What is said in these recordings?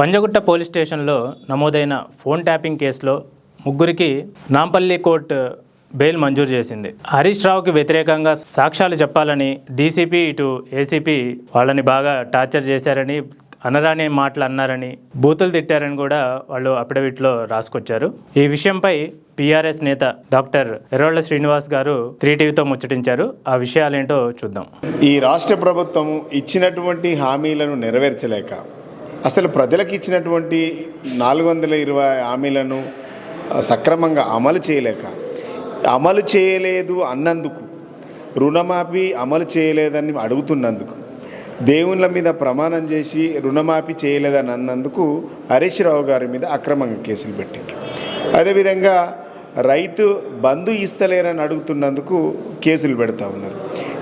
Panjagutta police స్టేషన్లో నమోదైన phone tapping కేసులో ముగ్గురికి నాంపల్లి కోర్టు బెయిల్ మంజూరు చేసింది. హరీష్ రావుకి వ్యతిరేకంగా సాక్ష్యాలు చెప్పాలని డీసీపీ ఇటు ఏసీపీ వాళ్ళని బాగా టార్చర్ చేశారని అనరాని మాటలు అన్నారని బూతులు తిట్టారని కూడా వాళ్ళు అఫిడవిట్లో రాసుకొచ్చారు. ఈ విషయంపై పీఆర్ఎస్ నేత డాక్టర్ ఎర్రోళ్ళ శ్రీనివాస్ గారు త్రీ టీవీతో ముచ్చటించారు. ఆ విషయాలేంటో చూద్దాం. ఈ రాష్ట్ర ప్రభుత్వం ఇచ్చినటువంటి హామీలను నెరవేర్చలేక అసలు ప్రజలకు ఇచ్చినటువంటి నాలుగు వందల ఇరవై హామీలను సక్రమంగా అమలు చేయలేక అమలు చేయలేదు అన్నందుకు రుణమాఫీ అమలు చేయలేదని అడుగుతున్నందుకు దేవుళ్ళ మీద ప్రమాణం చేసి రుణమాఫీ చేయలేదని అన్నందుకు హరీష్ రావు గారి మీద అక్రమంగా కేసులు పెట్టారు అదేవిధంగా రైతు బంధు ఇస్తలేరని అడుగుతున్నందుకు కేసులు పెడతా ఉన్నారు.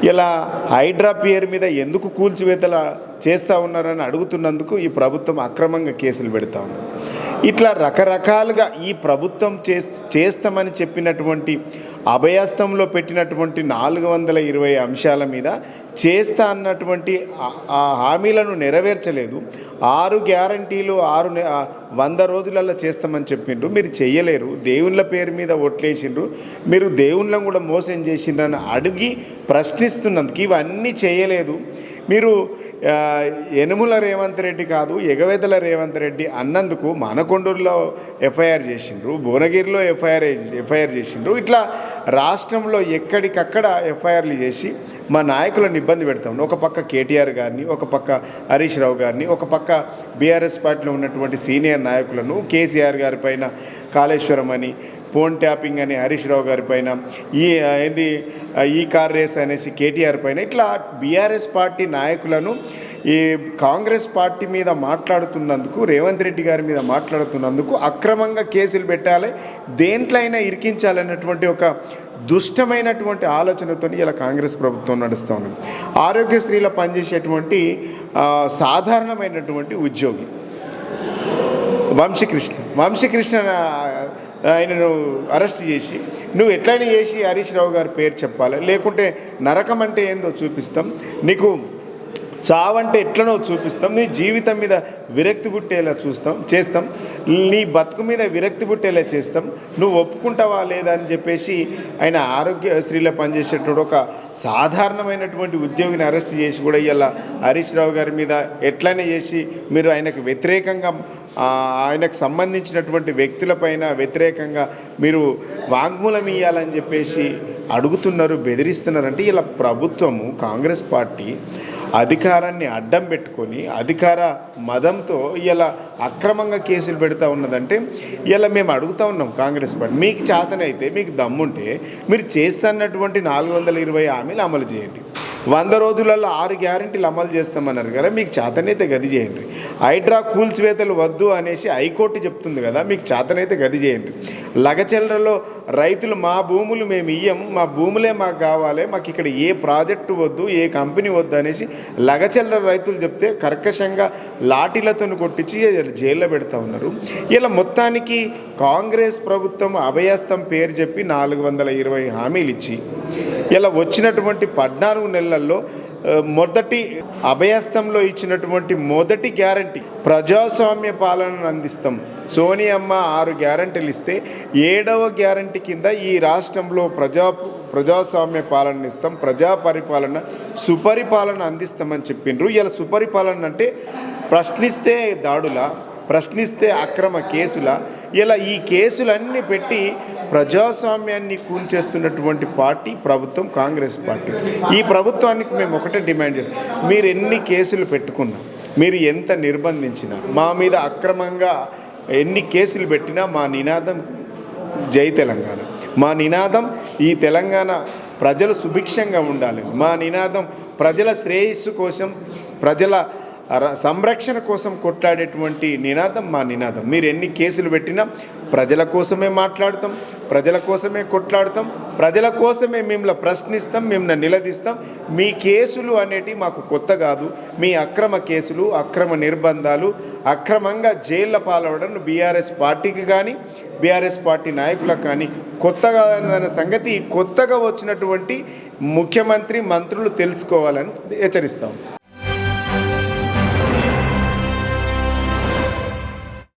ఇలా హైడ్రా పేరు మీద ఎందుకు కూల్చివేతల చేస్తూ ఉన్నారని అడుగుతున్నందుకు ఈ ప్రభుత్వం అక్రమంగా కేసులు పెడతా ఉన్నారు ఇట్లా రకరకాలుగా ఈ ప్రభుత్వం చేస్ చేస్తామని చెప్పినటువంటి అభయాస్తంలో పెట్టినటువంటి నాలుగు వందల ఇరవై అంశాల మీద చేస్తా అన్నటువంటి ఆ- హామీలను నెరవేర్చలేదు. ఆరు గ్యారంటీలు ఆరు వంద రోజులలో చేస్తామని చెప్పిండ్రు. మీరు చెయ్యలేరు. దేవుళ్ళ పేరు మీద ఒట్లేసిండ్రు మీరు దేవుళ్ళను కూడా మోసం చేసిండ్రని అడిగి ప్రశ్నిస్తున్నందుకు ఇవన్నీ చేయలేదు. మీరు ఆ, యనుముల రేవంత్ రెడ్డి కాదు ఎగవేదల రేవంత్ రెడ్డి అన్నందుకు మానకొండూరులో ఎఫ్ఐఆర్ చేసిండ్రు భువనగిరిలో ఎఫ్ఐఆర్ ఎఫ్ఐఆర్ చేసిండ్రు. ఇట్లా రాష్ట్రంలో ఎక్కడికక్కడ ఎఫ్ఐఆర్లు చేసి మా నాయకులను ఇబ్బంది పెడతాం. ఒక పక్క కేటీఆర్ గారిని ఒక పక్క హరీష్ రావు గారిని ఒక పక్క బీఆర్ఎస్ పార్టీలో ఉన్నటువంటి సీనియర్ నాయకులను కేసీఆర్ గారి పైన కాళేశ్వరం అని ఫోన్ ట్యాపింగ్ అని హరీష్ రావు గారి పైన ఈ ఆ, ఏంది ఈ కార్ రేస్ అనేసి కేటీఆర్ పైన ఇట్లా బీఆర్ఎస్ పార్టీ నాయకులను ఈ కాంగ్రెస్ పార్టీ మీద మాట్లాడుతున్నందుకు రేవంత్ రెడ్డి గారి మీద మాట్లాడుతున్నందుకు అక్రమంగా కేసులు పెట్టాలి దేంట్లో అయినా ఇరికించాలన్నటువంటి ఒక దుష్టమైనటువంటి ఆలోచనతో ఇలా కాంగ్రెస్ ప్రభుత్వం నడుస్తూ ఉన్నది. ఆరోగ్యశ్రీలో పనిచేసేటువంటి సాధారణమైనటువంటి ఉద్యోగి వంశీకృష్ణ. వంశీకృష్ణ ఆయనను అరెస్ట్ చేసి నువ్వు ఎట్లయినా చేసి హరీష్ రావు గారి పేరు చెప్పాలి. లేకుంటే నరకం అంటే ఏందో చూపిస్తాం. నీకు చావంటే ఎట్లనో చూపిస్తాం. నీ జీవితం మీద విరక్తి పుట్టేలా చూస్తాం చేస్తాం. నీ బతుకు మీద విరక్తి పుట్టేలా చేస్తాం. నువ్వు ఒప్పుకుంటావా లేదా అని చెప్పేసి ఆయన ఆరోగ్య స్త్రీలో పనిచేసేటప్పుడు ఒక సాధారణమైనటువంటి ఉద్యోగిని అరెస్ట్ చేసి కూడా ఇలా హరీష్ రావు గారి మీద ఎట్లనే చేసి మీరు ఆయనకు వ్యతిరేకంగా ఆయనకు సంబంధించినటువంటి వ్యక్తులపైన వ్యతిరేకంగా మీరు వాంగ్మూలం ఇవ్వాలని చెప్పేసి అడుగుతున్నారు బెదిరిస్తున్నారు. అంటే ఇలా ప్రభుత్వము కాంగ్రెస్ పార్టీ అధికారాన్ని అడ్డం పెట్టుకొని అధికార మదంతో ఇలా అక్రమంగా కేసులు పెడతా ఉన్నదంటే ఇలా మేము అడుగుతా ఉన్నాం కాంగ్రెస్ పార్టీ మీకు చేతనైతే మీకు దమ్ముంటే మీరు చేస్తున్నటువంటి నాలుగు వందల ఇరవై హామీలు అమలు చేయండి. వంద రోజులలో ఆరు గ్యారంటీలు అమలు చేస్తామన్నారు కదా మీకు చేతనైతే గది చేయండి. హైడ్రా కూల్చివేతలు వద్దు అనేసి హైకోర్టు చెప్తుంది కదా మీకు చేతనైతే గది చేయండి. లగచెల్లరలో రైతులు మా భూములు మేము ఇయ్యం మా భూములే మాకు కావాలి మాకు ఇక్కడ ఏ ప్రాజెక్టు వద్దు ఏ కంపెనీ వద్దు అనేసి లగచెల్లర రైతులు చెప్తే కర్కశంగా లాఠీలతో కొట్టించి జైల్లో పెడతా ఉన్నారు. ఇలా మొత్తానికి కాంగ్రెస్ ప్రభుత్వం అభయస్థం పేరు చెప్పి నాలుగు వందల ఇరవై హామీలు ఇచ్చి ఇలా వచ్చినటువంటి పద్నాలుగు నెలల్లో మొదటి అభయస్థంలో ఇచ్చినటువంటి మొదటి గ్యారంటీ ప్రజాస్వామ్య పాలనను అందిస్తాం. సోనియమ్మ ఆరు గ్యారంటీలు ఇస్తే ఏడవ గ్యారంటీ కింద ఈ రాష్ట్రంలో ప్రజా ప్రజాస్వామ్య పాలన ఇస్తాం. ప్రజా పరిపాలన సుపరిపాలన అందిస్తామని చెప్పిండ్రు. ఇలా సుపరిపాలన అంటే ప్రశ్నిస్తే దాడుల ప్రశ్నిస్తే అక్రమ కేసుల? ఇలా ఈ కేసులన్నీ పెట్టి ప్రజాస్వామ్యాన్ని కూల్చేస్తున్నటువంటి పార్టీ ప్రభుత్వం కాంగ్రెస్ పార్టీ. ఈ ప్రభుత్వానికి మేము ఒకటే డిమాండ్ చేస్తాం. మీరు ఎన్ని కేసులు పెట్టుకున్నా మీరు ఎంత నిర్బంధించినా మా మీద అక్రమంగా ఎన్ని కేసులు పెట్టినా మా నినాదం జై తెలంగాణ. మా నినాదం ఈ తెలంగాణ ప్రజలు సుభిక్షంగా ఉండాలి. మా నినాదం ప్రజల శ్రేయస్సు కోసం ప్రజల సంరక్షణ కోసం కొట్లాడేటువంటి నినాదం మా నినాదం. మీరు ఎన్ని కేసులు పెట్టినా ప్రజల కోసమే మాట్లాడతాం ప్రజల కోసమే కొట్లాడతాం ప్రజల కోసమే మిమ్మల్ని ప్రశ్నిస్తాం మిమ్మల్ని నిలదీస్తాం. మీ కేసులు అనేటివి మాకు కొత్త కాదు. మీ అక్రమ కేసులు అక్రమ నిర్బంధాలు అక్రమంగా జైళ్ళ పాలవడం బీఆర్ఎస్ పార్టీకి కానీ బీఆర్ఎస్ పార్టీ నాయకులకు కానీ కొత్తగా అన్న సంగతి కొత్తగా వచ్చినటువంటి ముఖ్యమంత్రి మంత్రులు తెలుసుకోవాలని హెచ్చరిస్తాం.